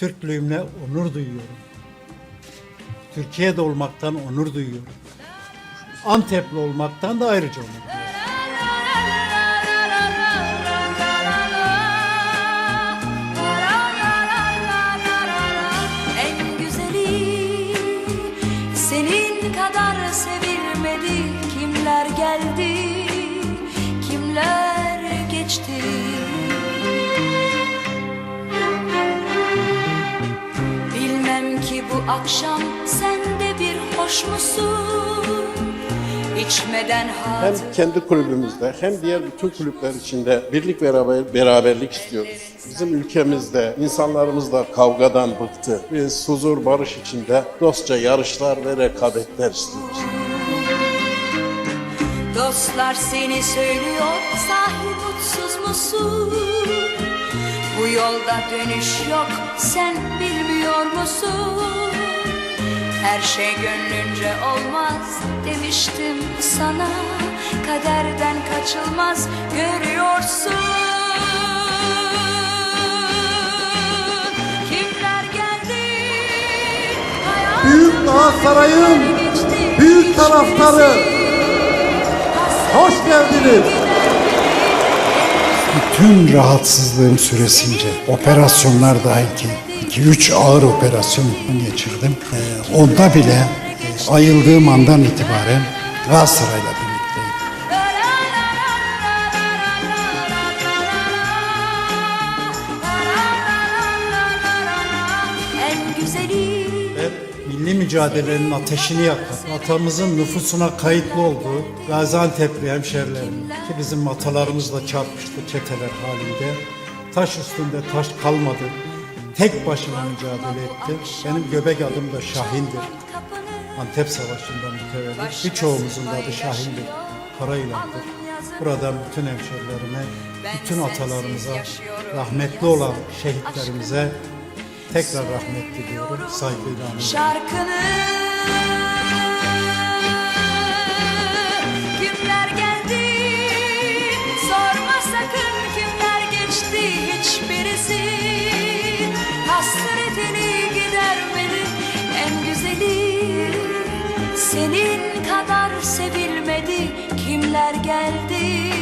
Türklüğümle onur duyuyorum. Türkiye'de olmaktan onur duyuyorum. Antepli olmaktan da ayrıca onur duyuyorum. Sevilmedi kimler geldi kimler geçti akşam sen de bir hoş musun içmeden Hem kendi kulübümüzde hem diğer bütün kulüpler içinde birlik beraber beraberlik istiyoruz. Bizim ülkemizde insanlarımız da kavgadan bıktı. Biz huzur barış içinde dostça yarışlar ve rekabetler istiyoruz. Dostlar seni söylüyor sahi mutsuz musun? Bu yolda dönüş yok sen bilmiyor musun? Her şey gönlünce olmaz demiştim sana. Kaderden kaçılmaz görüyorsun. Kimler geldi? Büyük Galatasaray'ın büyük taraftarı. hoş geldiniz. Bütün rahatsızlığım süresince operasyonlar dahil ki 2-3 ağır operasyon geçirdim. Ee, onda bile e, ayıldığım andan itibaren Galatasaray'la birlikteyim. En güzeli Ve milli mücadelenin ateşini yakan, atamızın nüfusuna kayıtlı olduğu Gaziantep'li hemşerilerim ki bizim atalarımızla çarpıştı çeteler halinde. Taş üstünde taş kalmadı. Tek başına mücadele etti. Benim göbek adım da Şahin'dir. Antep Savaşı'ndan mütevellit. Birçoğumuzun da adı Şahin'dir. Karayılan'dır. Buradan bütün hemşerilerime, bütün atalarımıza, rahmetli olan şehitlerimize tekrar rahmet diliyorum. Saygıyla anıyorum. şarkını Kimler Senin kadar sevilmedi kimler geldi